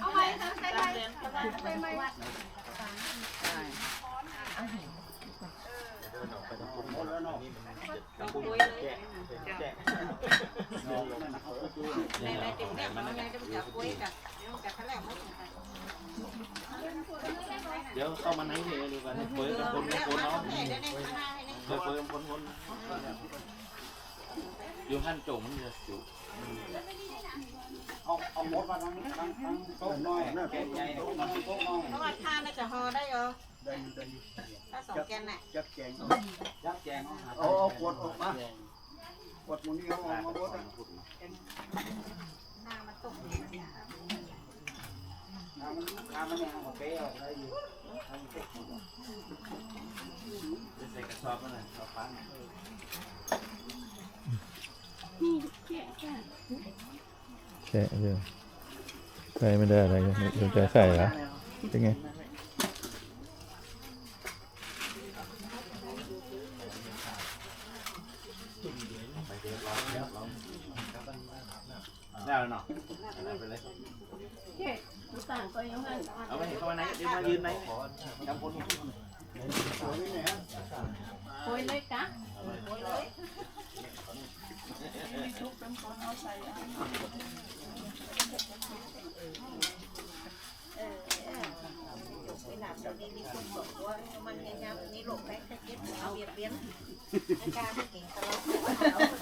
เอาไว้ทำใส่ไว้ใส่ไว้เดี๋ยวเเดี๋ยวเข้ามาไหนเนี่ยดูกันเปิดกันคนคนเนาะเปิดเปิดคนคนอยู่หันโจงมันจะจุเอาเอาหมดมาทั้งทั้งทั้งโต๊ะน้อยแกงใหญ่โต๊ะน้อยโต๊ะน้อยเพราะว่าทาน่าจะห่อได้เหรอได้ได้ถ้าสองแกนน่ะจับแกงจับแกงเอาเอาขวดออกมาขวดมันนี่เอาออกมาหมดอะ หน้ามันตก น้ำ มันน้ำมันเนี่ยเอาเปรี้ยวได้อยู่ใส่กระสอบนั่นแหละกระปังแค่เดียวใส่ไม่ได้อะไรเนเดี๋ยวจะใส่เหรอเป็นไง ได้ แล้วเนาะไปเลยต่างก็ยังไงเอาไปเข้ามาไหนเดี๋ยวมายืนไหนจำคนโอยเลยกะเวลาเดี๋ยวนี้มีคนบอกว่ามันยังยังมีโรคแพ้แค่เจ็บเอาเบียดเบี้ยนอาการไม่เก่งตลอดเอาไปเจ็บไปก็ขาดโอ้ยไปไหนก็ขอหายตั้งมกันเนี่ยเฮ้ยหวานเลยเนาะเรียด้ละอย่างได้ย่างเขาหลังเรื่อาคนกาที่โตเนี่เรื่องสองเรื่อง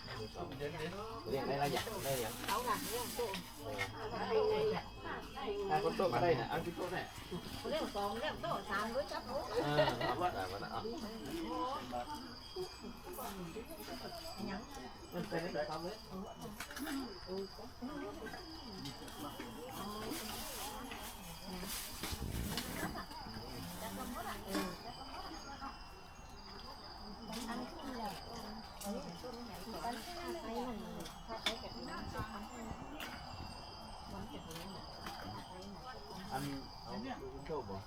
สามด้วยจับโอ้เออเอาว่าแต่มันเอามันเป็นได้ทำเล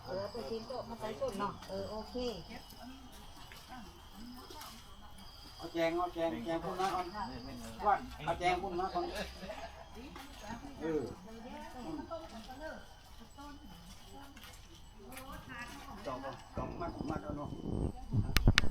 เออไปทิ้งโตมาใส่ส้นเนะเออโอเคเอาแจงเอาแจงแจงพุ่นนะเอาว่าเอาแจงพุ่นนะอนเออจองจองมากมากแล้วเนาะ